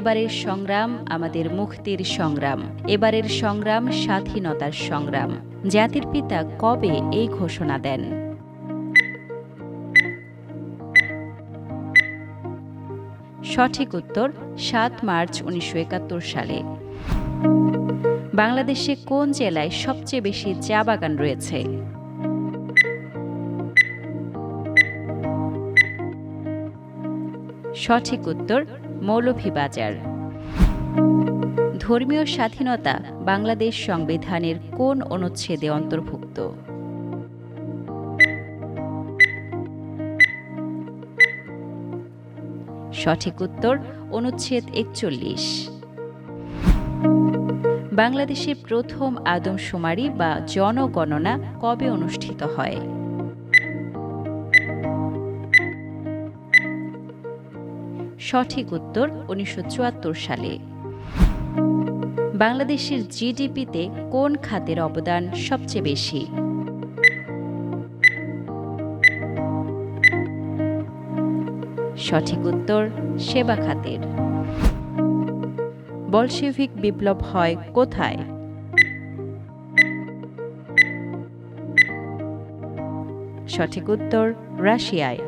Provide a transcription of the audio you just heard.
এবারের সংগ্রাম আমাদের মুক্তির সংগ্রাম। এবারের সংগ্রাম স্বাধীনতার সংগ্রাম। জাতির পিতা কবে এই ঘোষণা দেন? সঠিক উত্তর, সাত মার্চ উনিশশো একাত্তর সালে। বাংলাদেশে কোন জেলায় সবচেয়ে বেশি চা বাগান রয়েছে? সঠিক উত্তর মৌলভীবাজার। ধর্মীয় স্বাধীনতা বাংলাদেশ সংবিধানের কোন অনুচ্ছেদে অন্তর্ভুক্ত? সঠিক উত্তর, অনুচ্ছেদ একচল্লিশ। বাংলাদেশের প্রথম আদমশুমারি বা জনগণনা কবে অনুষ্ঠিত হয়? সঠিক উত্তর উনিশশো চুয়াত্তর সালে। বাংলাদেশের জিডিপিতে কোন খাতের অবদান সবচেয়ে বেশি? সঠিক উত্তর, সেবা খাতের। বলশেভিক বিপ্লব হয় কোথায়? সঠিক উত্তর, রাশিয়ায়।